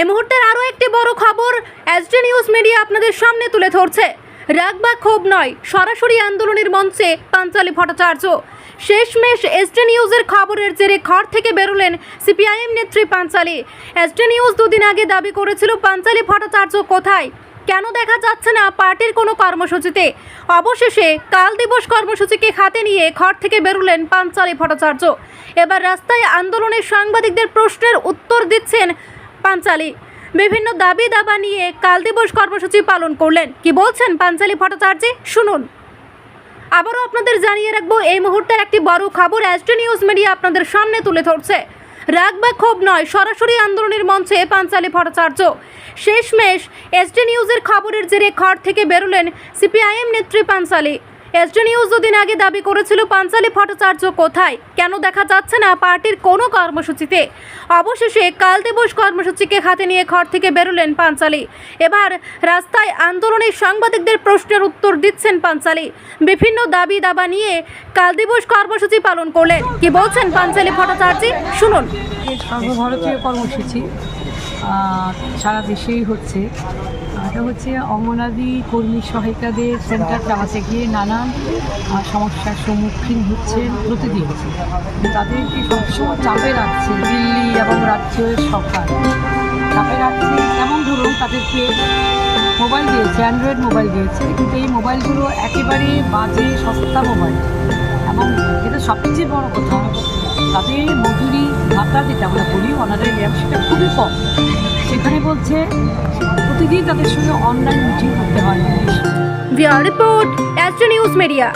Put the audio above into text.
এই মুহূর্তের আরও একটি বড় খবর এসডি নিউজ মিডিয়া আপনাদের সামনে তুলে ধরছে। রাগ বা ক্ষোভ নয়, সরাসরি আন্দোলনের মঞ্চে পাঞ্চালী ভট্টাচার্য। শেষমেশ এসডি নিউজের খবরের জেরে ঘর থেকে বেরোলেন সিপিআইএম নেত্রী পাঞ্চালী। এসডি নিউজ দুদিন আগে দাবি করেছিল, পাঞ্চালী ভট্টাচার্য কোথায়? কেন দেখা যাচ্ছে না পার্টির কোনো কর্মসূচিতে? অবশেষে কাল দিবস কর্মসূচিকে হাতে নিয়ে ঘর থেকে বেরোলেন পাঞ্চালী ভট্টাচার্য। এবার রাস্তায় আন্দোলনের সাংবাদিকদের প্রশ্নের উত্তর দিচ্ছেন পাঞ্চালী। বিভিন্ন দাবি দাবা নিয়ে কাল দিবস কর্মসূচি পালন করলেন। কি বলছেন পাঞ্চালী ভট্টাচার্য? শুনুন। আবারও আপনাদের জানিয়ে রাখব, এই মুহূর্তের একটি বড় খবর এসডি নিউজ মিডিয়া আপনাদের সামনে তুলে ধরছে। রাগ বা ক্ষোভ নয়, সরাসরি আন্দোলনের মঞ্চে পাঞ্চালী ভট্টাচার্য। শেষমেশ এসডি নিউজের খবরের জেরে ঘর থেকে বেরোলেন সিপিআইএম নেত্রী পাঞ্চালী। এসডি নিউজ দুদিন আগে দাবি করেছিল পাঞ্চালী ভট্টাচার্য কোথায়? কেন দেখা যাচ্ছে না পার্টির কোনো কর্মসূচিতে? অবশেষে কাল দিবস কর্মসূচিকে হাতে নিয়ে ঘর থেকে বেরোলেন পাঞ্চালী এবার রাস্তায় আন্দোলনের সাংবাদিকদের প্রশ্নের উত্তর দিচ্ছেন পাঞ্চালী বিভিন্ন দাবি দাবা নিয়ে কাল দিবস কর্মসূচি পালন করলেন। কি বলছেন পাঞ্চালী ভট্টাচার্য? শুনুন। সর্বভারতীয় কর্মসূচি সারা দেশেই হচ্ছে। এটা হচ্ছে, অঙ্গনাদি কর্মী সহায়িকাদের সেন্টার চালাতে গিয়ে নানান সমস্যার সম্মুখীন হচ্ছেন প্রতিদিন। তাদেরকে সবসময় চাপে রাখছে দিল্লি এবং রাজ্যের সরকার। চাপে রাখছে যেমন ধরুন তাদেরকে মোবাইল দিয়েছে অ্যান্ড্রয়েড মোবাইল দিয়েছে, কিন্তু এই মোবাইলগুলো একেবারে বাজে, সস্তা মোবাইল এবং এটা সবচেয়ে বড় কথা, তাদের মজুরি ভাতা যেটা আমরা বলি অনারের র্যাম সেটা খুবই কম। সেখানে বলছে প্রতিদিন তাদের সঙ্গে অনলাইন মিটিং করতে হয়। Report news media